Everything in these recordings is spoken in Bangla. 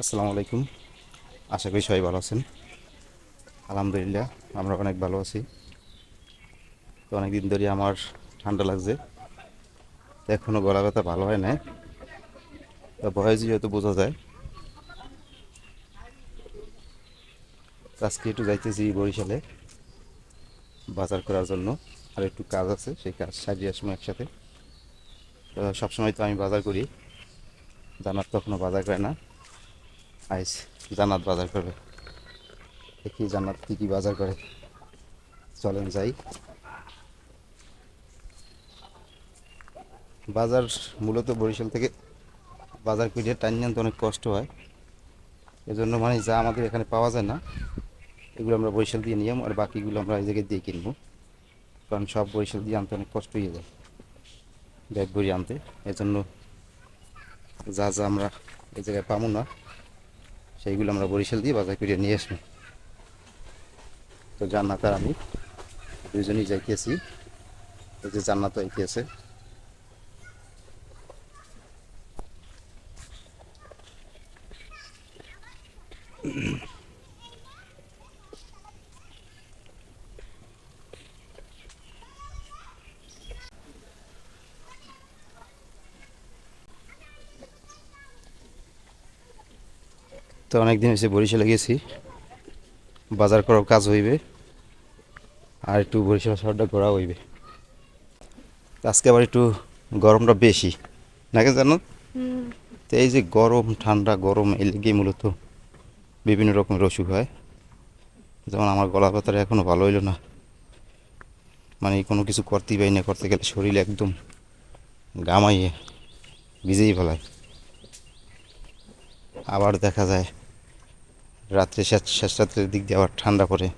আসসালামু আলাইকুম। আশা করি সবাই ভালো আছেন। আলহামদুলিল্লাহ, আমরা অনেক ভালো আছি। তো অনেক দিন ধরে আমার ঠান্ডা লাগছে। তো এখনও গলা ব্যথা ভালো হয় না তো বয়স যেহেতু বোঝা যায়। আজকে একটু যাইতেছি বরিশালে বাজার করার জন্য। আর একটু কাজ আছে, সেই কাজ সারিয়ে আসব একসাথে। সবসময় তো আমি বাজার করি। জানার তখনও বাজার করে না। আইস, জান্নাত বাজার করবে। দেখি জান্নাত কি কি বাজার করে। চলেন যাই। বাজার মূলত বরিশাল থেকে বাজার করে টাইম আনতে অনেক কষ্ট হয়। এজন্য মানে যা আমাদের এখানে পাওয়া যায় না, এগুলো আমরা বরিশাল দিয়ে নিয়ে আর বাকিগুলো আমরা এই জায়গায় দিয়ে কিনবো। কারণ সব বরিশাল দিয়ে আনতে অনেক কষ্ট হয়ে যায়, ব্যাগ ভরি আনতে। এজন্য যা যা আমরা এই জায়গায় পাবো না। সেইগুলো আমরা বরিশাল দিয়ে বাজার করে নিয়ে আসব। তো জান্নাত আর আমি দুজনেই যাইতেছি। এই যে জান্নাত আইতেছে। তো অনেকদিন এসে বরিশালে গেছি। বাজার করার কাজ হইবে আর একটু বরিশাল শহরটা ঘোরা হইবে। আজকে আবার একটু গরমটা বেশি নাকি জানো? তো এই যে গরম ঠান্ডা গরম এই লেগেই মূলত বিভিন্ন রকমের অসুখ হয়। যেমন আমার গলা ব্যথাটা এখনও ভালো হইল না। মানে কোনো কিছু করতেই পারি না করতে গেলে শরীর একদম গামাইয়ে ভিজেই ফেলায়। আবার দেখা যায় রাত্রে শেষ রাত্রের দিক দিয়ে আবার ঠান্ডা পড়ে।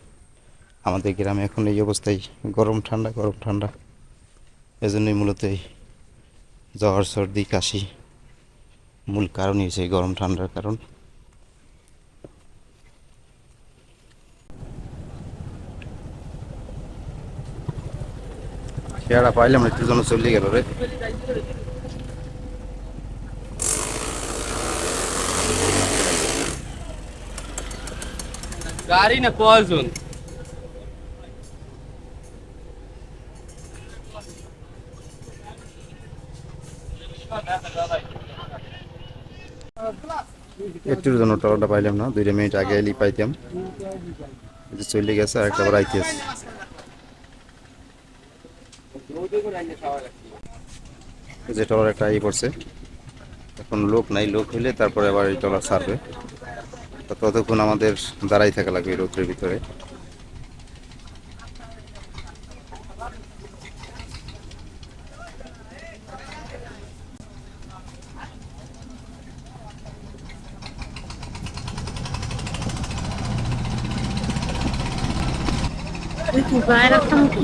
আমাদের গ্রামে এখন এই অবস্থায় গরম ঠান্ডা গরম ঠান্ডা। এজন্যই মূলত এই জ্বর, সর্দি, কাশি মূল কারণই হয়েছে এই গরম ঠান্ডার কারণ। পেয়ারা পাইলাম একটু জন্য চলে গেল রে। গাড়ি না কয়জন? একটুর জন্য টলাটা পাইলাম না, দুইটা মিনিট আগে এলি পাইতাম। চলে গেছে, আর একটা আইতেছে। যে টলার একটা আই পড়ছে। এখন লোক নাই, লোক হইলে তারপরে আবার এই টলার ছাড়বে। ততক্ষণ আমাদের দাঁড়াই থাকা লাগবে রোদ্রের ভিতরে tam ki.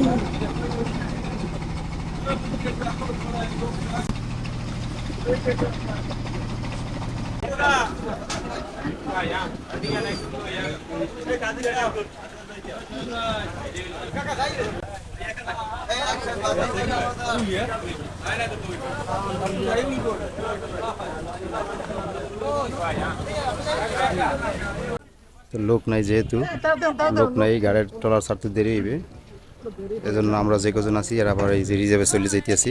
তো লোক নাই যেহেতু, লোক নাই, গাড়ির টলার ছাড়তে দেরি হইবে। এজন্য আমরা যে কজন আছি আর আবার এই যে রিজার্ভে চলে যাইতেছি।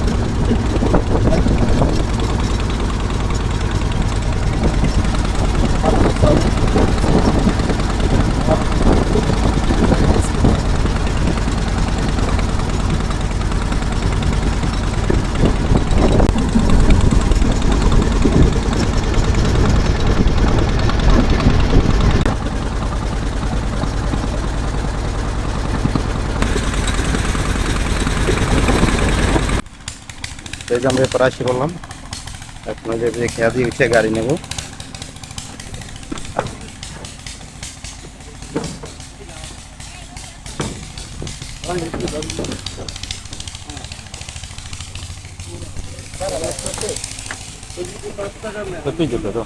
এই যে আমরা এরপর আসি বললাম এখন ওই যে খেয়া দিয়ে উঠে গাড়ি নেব সত্যি যেতে তো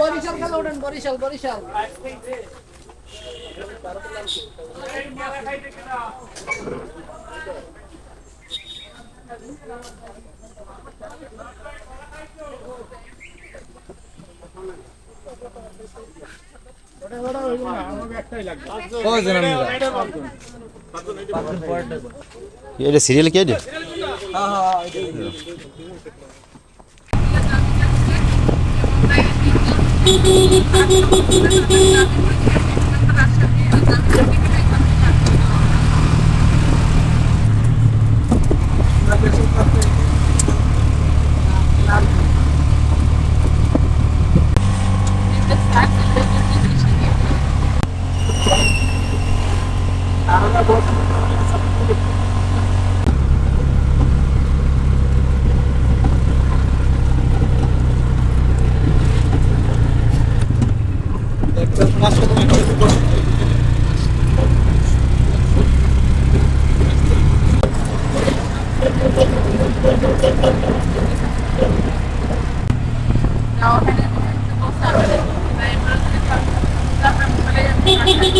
বরিশাল খেলা ওঠেন বরিশাল বরিশাল। এটা সিরিয়াল কে ピピピピピピピピピ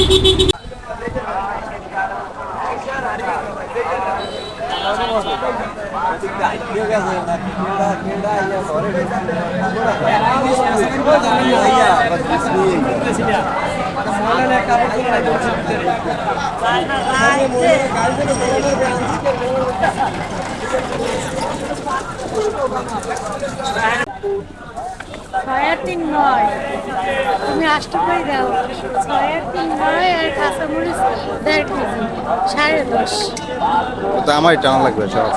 এটা ছয় আর তিন নয়। তুমি আষ্ট করে দাও। ছয় আর তিন নয় আর কাঁচামরিচ দেড় কেজি সাড়ে দশ। তো আমারই টানা লাগবে সব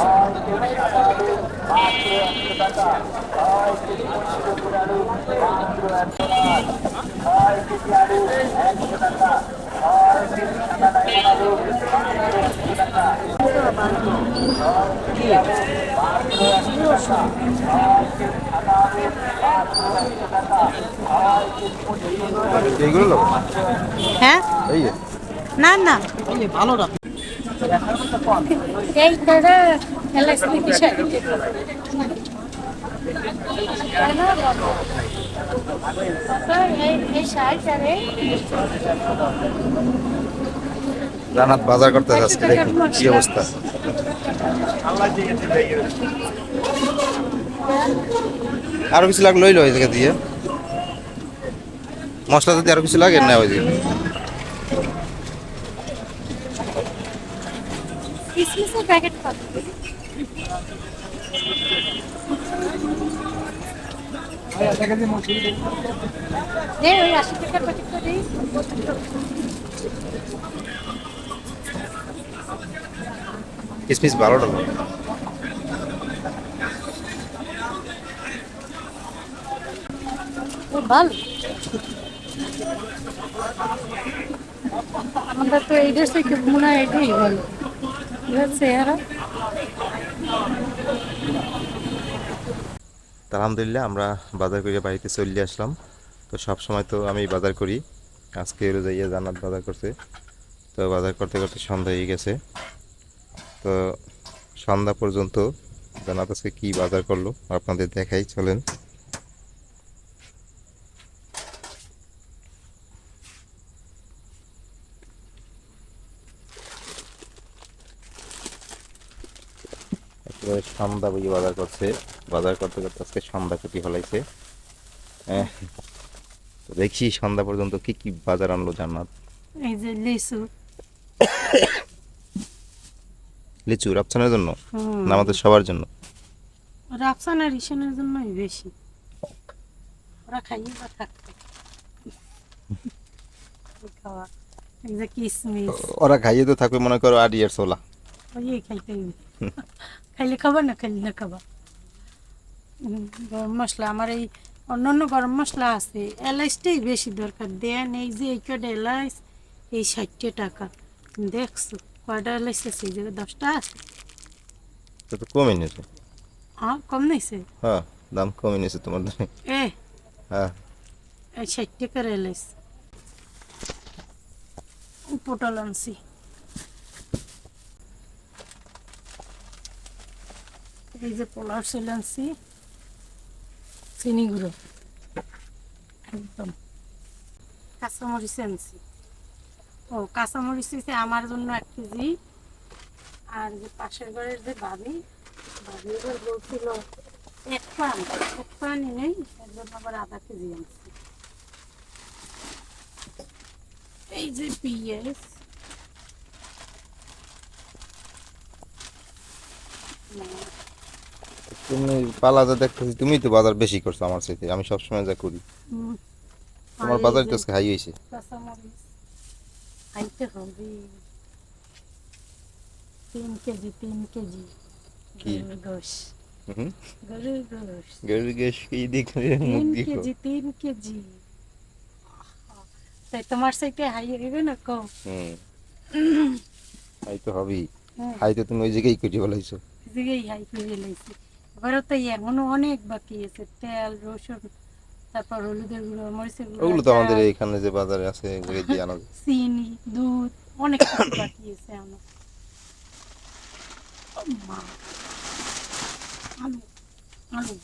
এইগুলো হ্যাঁ? এই না এই দাদা রানাত বাজার করতে আজকে দেখুন কি অবস্থা। আরও কিছু লাগল লইলো ওই জায়গা দিয়ে। মশলা যদি আরও কিছু লাগে না ওই দিকে কিসমিসের প্যাকেট কত দে ওই আশি টাকার প্যাকেটটা দিই কিসমিস ভালো টাকা ও ভালো। আমাদের তো এই দেশ থেকে মনে হয় এটাই ভালো? চেহারা আলহামদুলিল্লাহ আমরা বাজার করে বাড়িতে চলে আসলাম। তো সব সময় তো আমি বাজার করি। আজকে এলো যাইয়া জান্নাত বাজার করছে। তো বাজার করতে করতে সন্ধ্যা হয়ে গেছে। তো সন্ধ্যা পর্যন্ত জান্নাত আজকে কি বাজার করল আপনাদের দেখাই চলেন। একেবারে সন্ধ্যা বুঝি বাজার করছে। বাজার করতে করতে আজকে সন্ধ্যা কুটি ফলাইছে আহ, তো দেখছি সন্ধ্যা পর্যন্ত কি কি বাজার আনলো জান্নাত। এই যে লিচু। লিচু রাপছানের জন্য? না আমাদের সবার জন্য? রাফসান আর জন্যই বেশি। ওরা খাইয়ে বা থাকতো ওরা খাইয়ে তো থাকবে মনে করো আট ইয়ার্স ওলা। ওই খাইতে। খাইলে খাবার না খাইলে না উম, গরম মশলা আমার এই অন্যান্য গরম মশলা আছে এলাইচটাই বেশি দরকার। দেন এই যে এই কটা এলাইচ এই ষাটটা টাকা। দেখছ কয়টা এলাইচ আছে? এই জায়গায় দশটা আছে। তো তো কমে নিয়েছে। হ্যাঁ কম নিছে হ্যাঁ দাম কমে নিয়েছে তোমার দামে। এ হ্যাঁ। এই ষাট টাকার এলাইচ। পটল আনছি। এই যে পোলার সেল আনছি। একদম। কাঁচামরিচ আনছি ও, কাঁচামরিচ হচ্ছে আমার জন্য এক কেজি। আর যে পাশের ঘরের যে ভাবি ভাবি এবার বলছিল, এক পান, এক পানই নেই এর জন্য আবার আধা কেজি আনছি এই যে পিএস। তুমি পালা যা দেখতেছি তুমি তো বাজার বেশি করছ আমার সাথে আমি সবসময় যা করি। তোমার বাজার তো হাই হয়েছে। কাঁচামরিচ। খাইতে হবে। তিন কেজি তিন কেজি। গরুর গোশ। গরুর গোশ। গরুর গ্যাস কি দেখে মুখ তিন কেজি তিন কেজি। তাই তোমার সাইতে হাই হইবে না কম? হুম। হাই তো হবেই। হাই তো তুমি ওই জায়গায় কেটে বলাইছো দিকেই হাই করে লাইছি এবারও তো এখনও অনেক বাকি আছে তেল রসুন তারপর হলুদের গুঁড়ো মরিচের গুঁড়ো ওগুলো তো আমাদের এখানে যে বাজারে আছে ওগুলো দিয়ে আনা চিনি দুধ অনেক কিছু বাকি আছে আমার মা আলু আলু।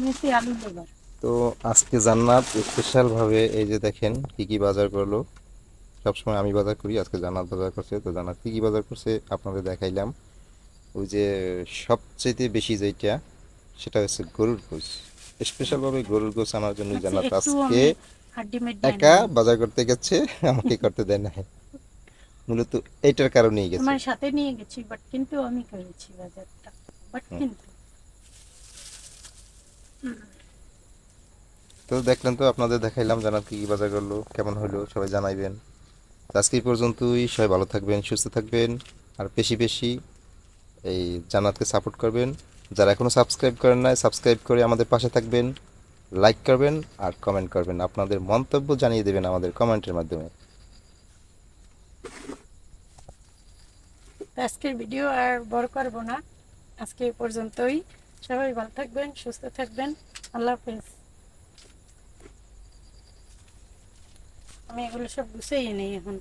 মেসি আলু লেবার। তো আজকে জান্নাত স্পেশাল ভাবে এই যে দেখেন কি কি বাজার করল সবসময় আমি বাজার করি আজকে জান্নাত বাজার করছে তো জান্নাত কি কি বাজার করছে আপনাদের দেখাইলাম। ওই যে সবচেয়ে বেশি যেটা সেটা হচ্ছে গরুর গোস স্পেশাল ভাবে গরুর গোস আনার জন্য আচ্ছা, একটু আজকে একা বাজার করতে গেছে আমাকে করতে দেয় না মূলত এইটার কারণেই গেছে। তোমার সাথে নিয়ে গেছি বাট কিন্তু আমি করেছি বাজারটা। বাট কিন্তু। তো দেখলেন তো আপনাদের দেখাইলাম জানাত কি কি বাজার করল কেমন হলো সবাই জানাইবেন। আজকে পর্যন্তই সবাই ভালো থাকবেন সুস্থ থাকবেন আর বেশি বেশি এই জান্নাতকে সাপোর্ট করবেন। যারা এখনও সাবস্ক্রাইব করেন নাই সাবস্ক্রাইব করে আমাদের পাশে থাকবেন লাইক করবেন আর কমেন্ট করবেন। আপনাদের মন্তব্য জানিয়ে দেবেন আমাদের কমেন্টের মাধ্যমে। আজকের ভিডিও আর বড় করব না। আজকে পর্যন্তই। সবাই ভালো থাকবেন, সুস্থ থাকবেন। আল্লাহ হাফেজ। আমি এগুলো সব গুছিয়ে নেই এখন।